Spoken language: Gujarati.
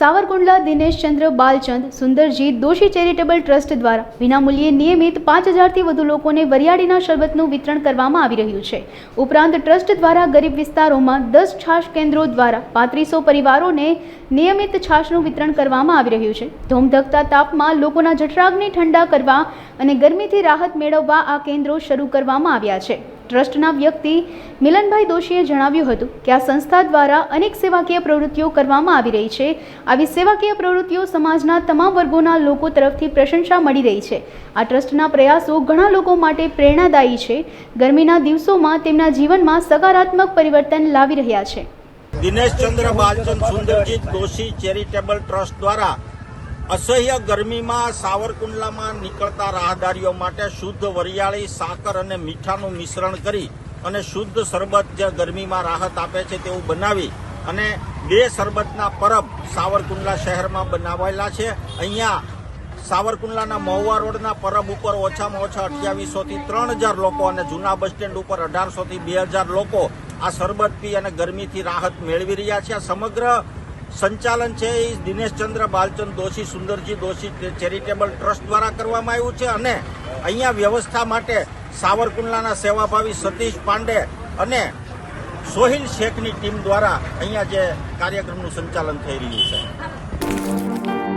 સાવરકુંડલા દિનેશચંદ્ર બાલચંદ, સુંદરજી, દોશી ચેરિટેબલ ટ્રસ્ટ દ્વારા વિનામૂલ્યે નિયમિત પાંચ હજારથી વધુ લોકોને વરિયાળીના શરબતનું વિતરણ કરવામાં આવી રહ્યું છે. ઉપરાંત ટ્રસ્ટ દ્વારા ગરીબ વિસ્તારોમાં દસ છાશ કેન્દ્રો દ્વારા પાંત્રીસો પરિવારોને નિયમિત છાશનું વિતરણ કરવામાં આવી રહ્યું છે. ધોમધકતા તાપમાં લોકોના જઠરાગને ઠંડા કરવા અને ગરમીથી રાહત મેળવવા આ કેન્દ્રો શરૂ કરવામાં આવ્યા છે. ટ્રસ્ટના વ્યક્તિ મિલનભાઈ દોશીએ જણાવ્યું હતું કે આ સંસ્થા દ્વારા અનેક સેવાકીય પ્રવૃત્તિઓ કરવામાં આવી રહી છે. આવી સેવાકીય પ્રવૃત્તિઓ સમાજના તમામ વર્ગોના લોકો તરફથી પ્રશંસા મળી રહી છે. આ ટ્રસ્ટના પ્રયાસો ઘણા લોકો માટે પ્રેરણાદાયી છે. ગરમીના દિવસોમાં તેમના જીવનમાં સકારાત્મક પરિવર્તન લાવી રહ્યા છે. દિનેશચંદ્ર બાલચંદ સુંદરજીત દોશી ચેરિટેબલ ટ્રસ્ટ દ્વારા અસહ્ય ગરમીમાં સાવરકુંડલામાં નીકળતા રાહદારીઓ માટે શુદ્ધ વરિયાળી, સાકર અને મીઠાનું મિશ્રણ કરી અને શુદ્ધ શરબત જે ગરમીમાં રાહત આપે છે તેવું બનાવી અને બે શરબતના પરબ સાવરકુંડલા શહેરમાં બનાવાયેલા છે. અહીંયા સાવરકુંડલાના મહુવા રોડના પરબ ઉપર ઓછામાં ઓછા અઠ્યાવીસોથી ત્રણ હજાર લોકો અને જૂના બસ સ્ટેન્ડ ઉપર અઢારસોથી બે હજાર લોકો આ શરબત પી અને ગરમીથી રાહત મેળવી રહ્યા છે. સમગ્ર સંચાલન છે એ દિનેશચંદ્ર બાલચંદ દોશી, સુંદરજી દોશી ચેરિટેબલ ટ્રસ્ટ દ્વારા કરવામાં આવ્યું છે અને અહીંયા વ્યવસ્થા માટે સાવરકુંડલાના સેવાભાવી સતીશ પાંડે અને સોહિલ શેખની ટીમ દ્વારા અહીંયા જે કાર્યક્રમનું સંચાલન થઈ રહ્યું છે.